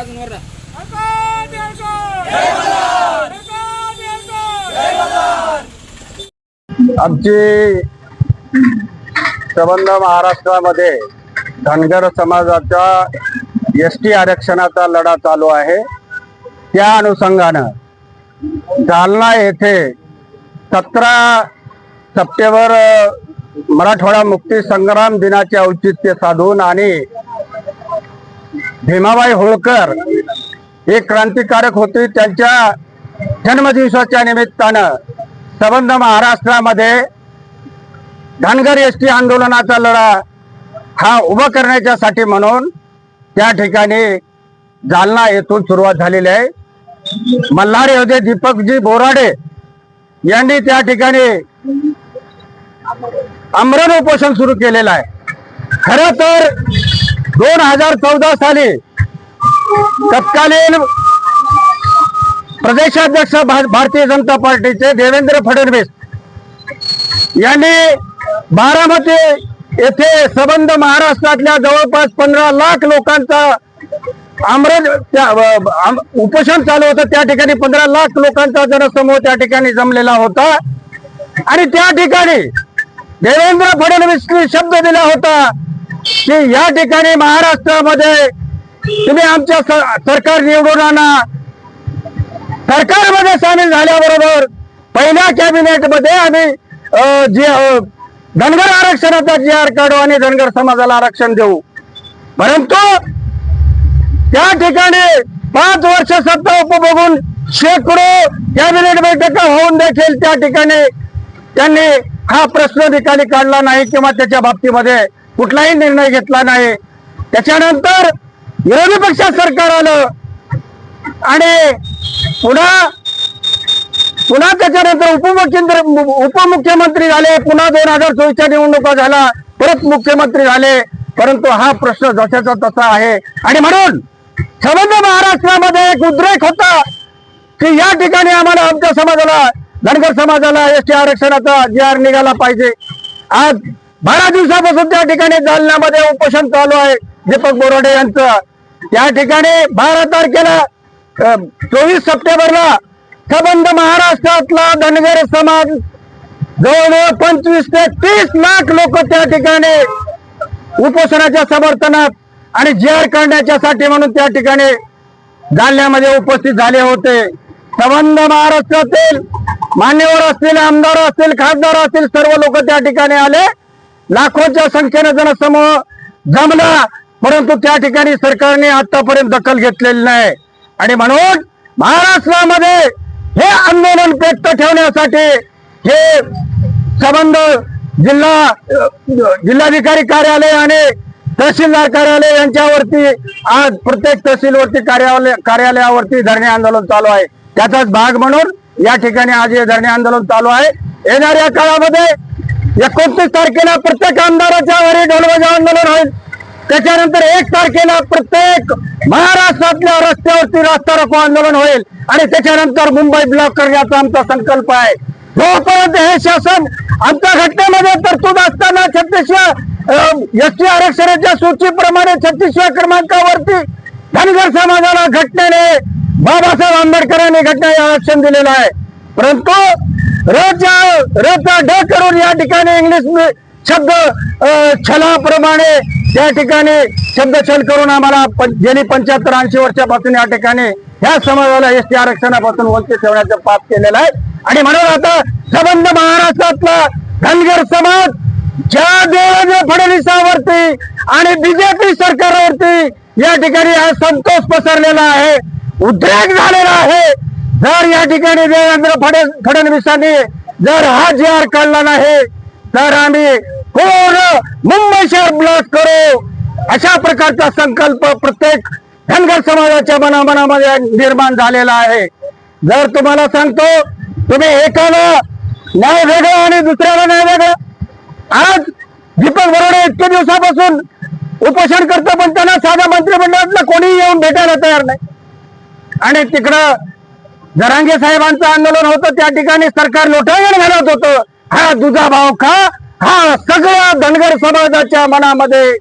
अजून वरडा आमची संबंध महाराष्ट्रामध्ये धनगर समाजाच्या एस टी आरक्षणाचा लढा चालू आहे. त्या अनुषंगानं जालना येथे सतरा सप्टेंबर मराठवाडा मुक्ती संग्राम दिनाचे औचित्य साधून आणि भीमाबाई होळकर एक क्रांतिकारक होते त्यांच्या जन्मदिवसाच्या निमित्तानं. संबंध महाराष्ट्रामध्ये धनगर एस टी आंदोलनाचा लढा हा उभा करण्याच्यासाठी म्हणून त्या ठिकाणी जालना येथून सुरुवात झालेली आहे. मल्हार योधे दीपकजी बोराडे यांनी त्या ठिकाणी आमरण उपोषण सुरू केलेलं आहे. खर तर दोन हजार चौदा साली तत्कालीन प्रदेशाध्यक्ष भारतीय जनता पार्टीचे देवेंद्र फडणवीस यांनी बारामती येथे संबंध महाराष्ट्रातल्या जवळपास पंधरा लाख लोकांचा आमरण उपोषण चालू होतं. त्या ठिकाणी पंधरा लाख लोकांचा जनसमूह त्या ठिकाणी जमलेला होता. आणि त्या ठिकाणी देवेंद्र फडणवीस शब्द दिला होता की या ठिकाणी महाराष्ट्रामध्ये तुम्ही आमच्या सरकार निवडून आणा. सरकारमध्ये सामील झाल्याबरोबर पहिल्या कॅबिनेटमध्ये आम्ही जे धनगर आरक्षणाचा जी आर काढू आणि धनगर समाजाला आरक्षण देऊ. परंतु त्या ठिकाणी पाच वर्ष सत्ता उपभोगून शेकडो कॅबिनेट बैठका होऊन देखील त्या ठिकाणी त्यांनी हा प्रश्न निकाली काढला नाही किंवा त्याच्या बाबतीमध्ये कुठलाही निर्णय घेतला नाही. त्याच्यानंतर विरोधी पक्षात सरकार आलं. आणि पुन्हा पुन्हा त्याच्यानंतर उपमुख्यमंत्री उपमुख्यमंत्री झाले. पुन्हा दोन हजार चोवीसच्या निवडणुका झाला परत मुख्यमंत्री झाले. परंतु हा प्रश्न जशाचा तसा आहे. आणि म्हणून संबंध महाराष्ट्रामध्ये एक उद्रेक होता की या ठिकाणी आम्हाला आमच्या समाजाला धनगर समाजाला एस टी आरक्षणाचा जी आर निघाला पाहिजे. आज बारा दिवसापासून त्या ठिकाणी जालन्यामध्ये उपोषण चालू आहे दीपक बोराडे यांचं. त्या ठिकाणी बारा तारखेला चोवीस सप्टेंबरला संबंध महाराष्ट्रातला धनगर समाज जवळजवळ पंचवीस ते तीस लाख लोक त्या ठिकाणी उपोषणाच्या समर्थनात आणि जेर करण्याच्यासाठी म्हणून त्या ठिकाणी जालन्यामध्ये उपस्थित झाले होते. संबंध महाराष्ट्रातील मान्यवर असतील आमदार असतील खासदार असतील सर्व लोक त्या ठिकाणी आले. लाखोच्या संख्येने जनसमूह जमला परंतु त्या ठिकाणी सरकारने आतापर्यंत दखल घेतलेली नाही. आणि म्हणून महाराष्ट्रामध्ये हे आंदोलन पेट ठेवण्यासाठी हे संबंध जिल्हा जिल्हाधिकारी कार्यालय आणि तहसीलदार कार्यालय यांच्यावरती आज प्रत्येक तहसीलवरती कार्यालय कार्यालयावरती धरणे आंदोलन चालू आहे. त्याचाच भाग म्हणून या ठिकाणी आज हे धरणे आंदोलन चालू आहे. येणाऱ्या काळामध्ये एकोणतीस तारखेला प्रत्येक आमदाराच्या वरील ढोलबाजा आंदोलन होईल. त्याच्यानंतर एक तारखेला प्रत्येक महाराष्ट्रातल्या रस्त्यावरती रास्ता रोको आंदोलन होईल. आणि त्याच्यानंतर मुंबई ब्लॉक करण्याचा आमचा संकल्प आहे. जोपर्यंत हे शासन आमच्या घटनेमध्ये तरतूद असताना छत्तीसव्या एस टी आरक्षणाच्या सूचीप्रमाणे छत्तीसव्या क्रमांकावरती धनगर समाजाला घटनेने बाबासाहेब आंबेडकरांनी घटना आरक्षण दिलेलं आहे. परंतु रोजच्या रोजचा ड करून या ठिकाणी इंग्लिश शब्द छलाप्रमाणे त्या ठिकाणी शब्द छल करून आम्हाला गेली पंच्याहत्तर ऐंशी वर्षापासून या ठिकाणी ह्या समाजाला एस टी आरक्षणापासून वंचित ठेवण्याचं पाप केलेलं आहे. आणि म्हणून आता संबंध महाराष्ट्रातला धनगर समाज ज्या देवाने फडणवीसावरती आणि बीजेपी सरकारवरती या ठिकाणी हा संतोष पसरलेला आहे उद्रेक झालेला आहे. जर या ठिकाणी देवेंद्र फड फडणवीसांनी जर हा जी आर काढला नाही तर आम्ही पूर्ण मुंबई शहर ब्लॉक करू. अशा प्रकारचा संकल्प प्रत्येक धनगर समाजाच्या मनामनामध्ये निर्माण झालेला आहे. जर तुम्हाला सांगतो तुम्ही एकाला न्याय वेगळं आणि दुसऱ्याला न्याय वेगळं. आज दीपक बरोडे इतके दिवसापासून उपोषण करतो पण त्यांना साधा मंत्रिमंडळातलं कोणीही येऊन भेटायला तयार नाही. आणि तिकडं जरांगे साहेबांचं आंदोलन होतं त्या ठिकाणी सरकार लोटांगण घालत होतं. हा दुधा भाव खा हा सगळ्या धनगर समाजाच्या मनामध्ये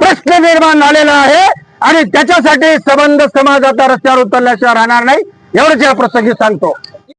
प्रश्न निर्माण झालेला आहे आणि त्याच्यासाठी संबंध समाज आता रस्त्यावर उतरल्याशिवाय राहणार नाही. एवढंच या प्रसंगी सांगतो.